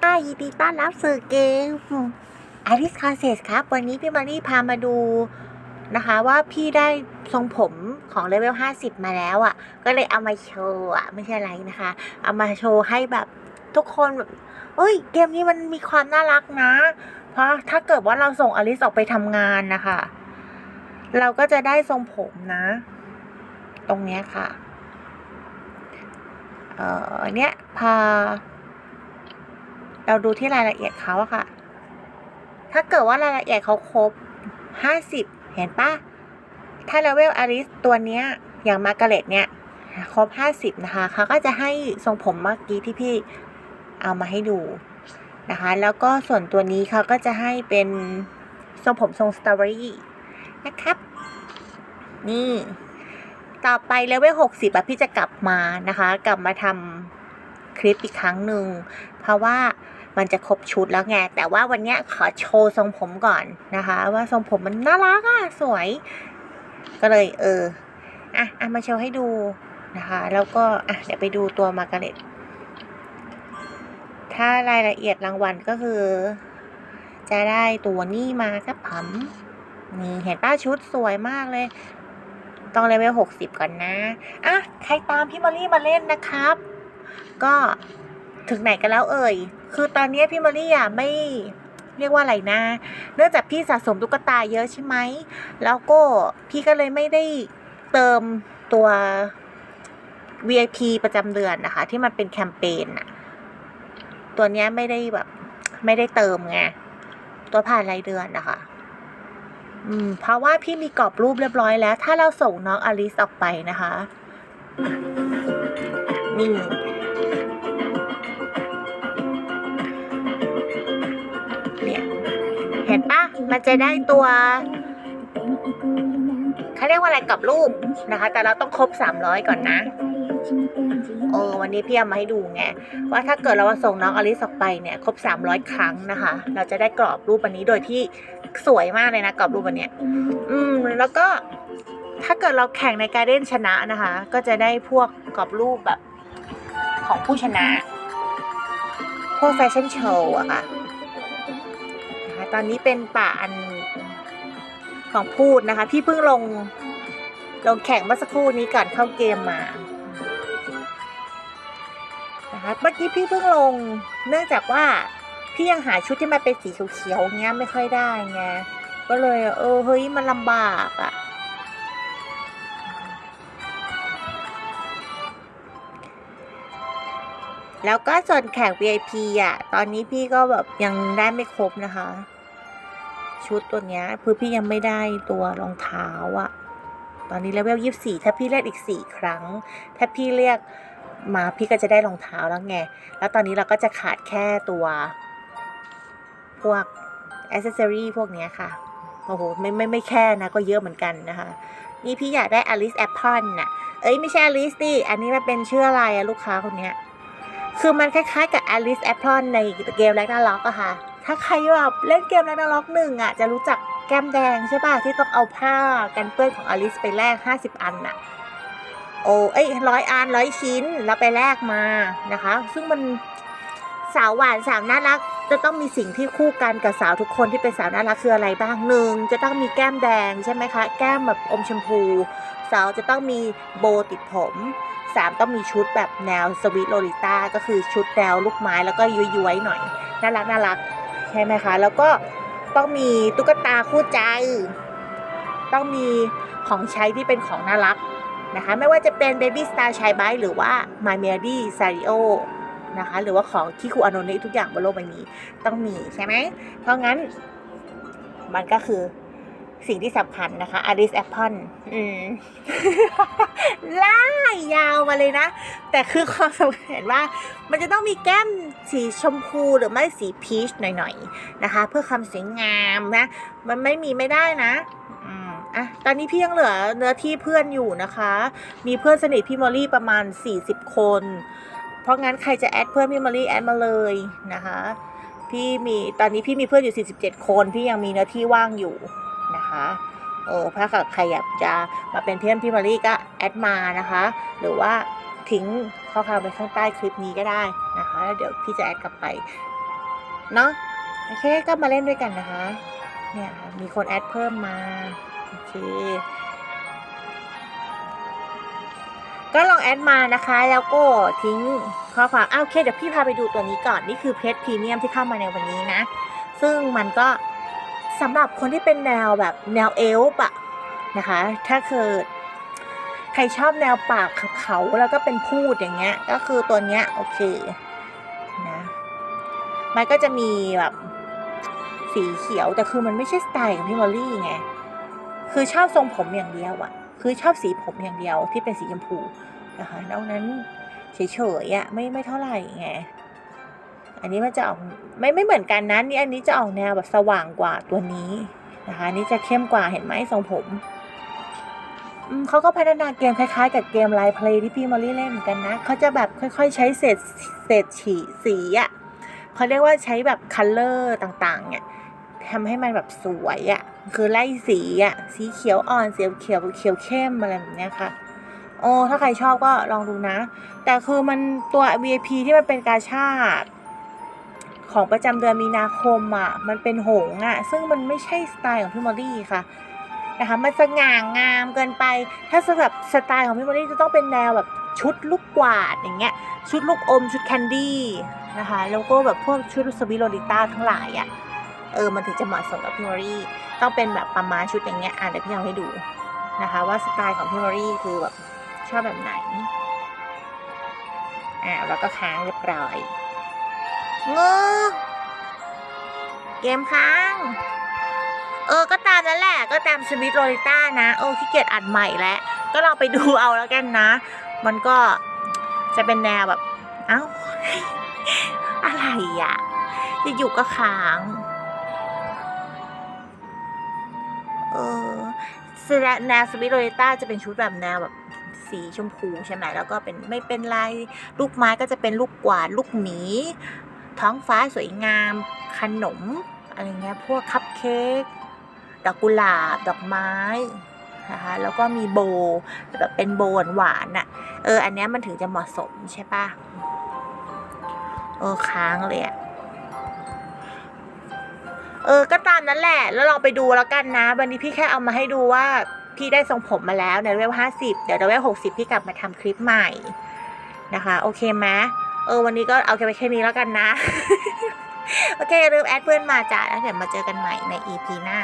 ค่ะยินดีต้อนรับสู่เกม Alice c o n c e s ครับ วันนี้พี่มารีพามาดูนะคะ ว่าพี่ได้ทรงผมของเลเวล 50 มาแล้วอะ่ะ ก็เลยเอามาโชว์อะ ไม่ใช่อะไรนะคะ เอามาโชว์ให้แบบทุกคนแบบเอ้ย เกมนี้มันมีความน่ารักนะ เพราะถ้าเกิดว่าเราส่งอลิสออกไปทำงานนะคะ เราก็จะได้ทรงผมนะ ตรงเนี้ยค่ะ เออเนี้ยพา เราดูที่รายละเอียดเขาอะค่ะ ถ้าเกิดว่ารายละเอียดเขาครบห้าสิบเห็นปะถ้าเลเวลอาริสตัวเนี้ย อย่างมาร์กาเร็ตเนี่ยครบห้าสิบนะคะ เขาก็จะให้ทรงผมเมื่อกี้ที่พี่เอามาให้ดูนะคะ แล้วก็ส่วนตัวนี้เขาก็จะให้เป็นทรงผมทรงสตรอเบอรี่นะครับ นี่ ต่อไปเลเวลหกสิบอะพี่จะกลับมานะคะ กลับมาทำคลิปอีกครั้งหนึ่ง เพราะว่า มันจะครบชุดแล้วไง แต่ว่าวันนี้ขอโชว์ทรงผมก่อนนะคะ ว่าทรงผมมันน่ารักอะสวย ก็เลยเอออะอะมาโชว์ให้ดูนะคะ แล้วก็อะเดี๋ยวไปดูตัวมากร์เร็ตถ้ารายละเอียดรางวัลก็คือ จะได้ตัวนี้มาครับผมนี่เห็นป้าชุดสวยมากเลย ต้องเลเวลหกสิบก่อนนะ อะ ใครตามพี่มอลลี่มาเล่นนะครับ ก็ ถึงไหนกันแล้วเอ่ย คือตอนนี้พี่มอลลี่อะไม่เรียกว่าอะไรนะ เนื่องจากพี่สะสมตุ๊กตาเยอะใช่ไหม แล้วก็พี่ก็เลยไม่ได้เติมตัว VIP ประจำเดือนนะคะ ที่มันเป็นแคมเปญน่ะตัวเนี้ยไม่ได้แบบ ไม่ได้เติมไง ตัวผ่านรายเดือนนะคะ อืม เพราะว่าพี่มีกรอบรูปเรียบร้อยแล้ว ถ้าเราส่งน้องอลิสออกไปนะคะ นี่ มันจะได้ตัวเขาเรียกว่าอะไรกรอบรูปนะคะ แต่เราต้องครบ 300 ก่อนนะโอ้วันนี้พี่เอามาให้ดูไงว่าถ้าเกิดเราส่งน้องอลิสออกไปเนี่ยครบ 300 ครั้งนะคะ เราจะได้กรอบรูปอันนี้โดยที่สวยมากเลยนะกรอบรูปอันเนี้ยอืมแล้วก็ถ้าเกิดเราแข่งในการเด่นชนะนะคะ ก็จะได้พวกกรอบรูปแบบของผู้ชนะ พวกแฟชั่นโชว์อะค่ะนะคะ ตอนนี้เป็นป่าอันของพูดนะคะพี่เพิ่งลงลงแข่งเมื่อสักครู่นี้ก่อนเข้าเกมมานะคะเมื่อกี้พี่เพิ่งลง เนื่องจากว่าพี่ยังหาชุดที่มันเป็นสีเขียวๆเงี้ยไม่ค่อยได้ไงก็เลยเออเฮ้ยมันลำบากอะ่ะแล้วก็ส่วนแข่ง VIP อะ ตอนนี้พี่ก็แบบยังได้ไม่ครบนะคะ ชุดตัวเนี้ยคือพี่ยังไม่ได้ตัวรองเท้าอะตอนนี้เลเวลยี่สี่ถ้าพี่เรียกอีกสี่ครั้ง ถ้าพี่เรียกมาพี่ก็จะได้รองเท้าแล้วไง แล้วตอนนี้เราก็จะขาดแค่ตัว พวกอ c เซสซอรี่พวกเนี้ยค่ะ โอ้โห ไม่ไม่ไม่แค่นะ ก็เยอะเหมือนกันนะคะ นี่พี่อยากได้อลิสแอปเปิลน่ะ เอ้ยไม่ใช่อลิสดิอันนี้มันเป็นชื่ออะไรอะลูกค้าคนเนี้ย คือมันคล้ายๆกับ Alice Apple ในเกมแรกน่าล็อกอะค่ะ ถ้าใครแบบเล่นเกมแรกนาล็อกหนึ่งอะจะรู้จักแก้มแดงใช่ป่ะ ที่ต้องเอาผ้ากันเปื้อนของ Alice ไปแลก 50 อันน่ะ โอ้เอ้ยร้อยอันร้อยชิ้นแล้วไปแลกมานะคะ ซึ่งมันสาวหวานสาวน่ารัก จะต้องมีสิ่งที่คู่กันกับสาวทุกคนที่เป็นสาวน่ารักคืออะไรบ้างหนึ่งจะต้องมีแก้มแดงใช่ไหมคะ แก้มแบบอมชมพู สาวจะต้องมีโบติดผมสามต้องมีชุดแบบแนวสวีทโลลิต้าก็คือชุดแนวลูกไม้แล้วก็ย้วยๆหน่อยน่ารักน่ารัก ช่ไหมคะ แล้วก็ต้องมีตุ๊กตาคู่ใจ ต้องมีของใช้ที่เป็นของน่ารักนะคะ ไม่ว่าจะเป็น Baby Star ชายไบหรือว่า My Melody s a r i o นะคะ หรือว่าของที่ครูอานนท์ทุกอย่างบนโลกใบนี้ต้องมีใช่ไหม เพราะงั้นมันก็คือสิ่งที่สำคัญนะคะ Alice Apple อืมล่ายาวมาเลยนะ แต่คือความสำคัญเห็นว่า มันจะต้องมีแก้ม สีชมพูหรือไม่สีพีชหน่อยๆนะคะ เพื่อความสวยงามนะ มันไม่มีไม่ได้นะอะตอนนี้พี่ยังเหลือเนื้อที่เพื่อนอยู่นะคะ มีเพื่อนสนิทพี่มอลลี่ประมาณ 40 คน เพราะงั้นใครจะแอดเพื่อนพี่มอลลี่แอดมาเลยนะคะ พี่มีตอนนี้พี่มีเพื่อนอยู่ 47 คน พี่ยังมีเนื้อที่ว่างอยู่นะคะเออถ้าเกิดใครอยากจะมาเป็นเพื่อนพี่มอลลี่ก็แอดมานะคะ หรือว่า ทิ้งข้อความไว้ข้างใต้คลิปนี้ก็ได้นะคะแล้วเดี๋ยวพี่จะแอดกลับไปเนาะโอเคก็มาเล่นด้วยกันนะคะ เนี่ยมีคนแอดเพิ่มมาโอเคก็ลองแอดมานะคะ แล้วก็ทิ้งข้อความอ้าวโอเคเดี๋ยวพี่พาไปดูตัวนี้ก่อน นี่คือเพชรพรีเมียมที่เข้ามาในวันนี้นะ ซึ่งมันก็สำหรับคนที่เป็นแนวแบบแนวเอลป์อะนะคะ ถ้าเกิด ใครชอบแนวปากเขาแล้วก็เป็นพูดอย่างเงี้ย ก็คือตัวเนี้ยโอเคนะมันก็จะมีแบบสีเขียวแต่คือมันไม่ใช่สไตล์ของพี่มอลลี่ไงคือชอบทรงผมอย่างเดียวอะคือชอบสีผมอย่างเดียวที่เป็นสีชมพูนะคะนอกนั้นเฉยๆอะไม่ไม่เท่าไหร่ไงอันนี้มันจะออกไม่ไม่เหมือนกันนะนี่อันนี้จะออกแนวแบบสว่างกว่าตัวนี้นะคะนนี้จะเข้มกว่าเห็นไหมทรงผม เขาก็พัฒนาเกมคล้ายๆ กับเกมไลฟ์เพลย์ที่พี่มอลลี่เล่นเหมือนกันนะเขาจะแบบค่อย ๆ ใช้เศษเศษฉีสีอะเขาเรียกว่าใช้แบบคัลเลอร์ต่างๆเนี่ยทำให้มันแบบสวยอะคือไล่สีอะสีเขียวอ่อนสีเขียวเขียวเข้มอะไรแบบนี้ค่ะโอ้ถ้าใครชอบก็ลองดูนะ แต่คือมันตัว VIP ที่มันเป็นกาชาดของประจำเดือนมีนาคมอะ มันเป็นหงส์อะ ซึ่งมันไม่ใช่สไตล์ของพี่มอลลี่ค่ะ นะคะมันสง่างามเกินไป ถ้าสำหรับสไตล์ของพี่มอลี่จะต้องเป็นแนวแบบชุดลูกกวาดอย่างเงี้ยชุดลูกอมชุดแคนดี้นะคะแล้วก็แบบพวกชุดสวิโรลิต้าทั้งหลายอะเออมันถึงจะเหมาะสมกับพี่มอลลี่ต้องเป็นแบบประมาณชุดอย่างเงี้ยอะเดี๋ยวพี่เอาให้ดูนะคะว่าสไตล์ของพี่มอลลี่คือแบบชอบแบบไหนอ่าแล้วก็ค้างเรียบร้อยงูเกมค้าง เออก็ตามนั้นแหละก็ตามสวิตโรลิต้านะเออขี้เกียจอัดใหม่แล้วก็ลองไปดูเอาแล้วกันนะ มันก็จะเป็นแนวแบบ เอ้า อะไรอะอยู่ก็ค้างเออแนวสวิตโรลิต้าจะเป็นชุดแบบแนวแบบสีชมพูใช่ไหมแล้วก็เป็นไม่เป็นลายลูกไม้ก็จะเป็นลูกกวาดลูกหมี ท้องฟ้าสวยงาม ขนม อะไรเงี้ยพวกคัพเค้ก ดอกกุหลาบ ดอกไม้นะคะแล้วก็มีโบแบบเป็นโบว์หวานๆน่ะ เออ อันนี้มันถึงจะเหมาะสมใช่ปะเออค้างเลยอะเออ ก็ตามนั้นแหละ แล้วลองไปดูแล้วกันนะ วันนี้พี่แค่เอามาให้ดูว่าพี่ได้ทรงผมมาแล้วในเวลห้าสิบเดี๋ยวเลเวลหกสิบพี่กลับมาทำคลิปใหม่นะคะ โอเคไหมเออ วันนี้ก็เอาแค่ไปแค่นี้แล้วกันนะ โอเคอย่าลืมแอดเพื่อนมาจ้าแล้วเดี๋ยวมาเจอกันใหม่ใน EP หน้า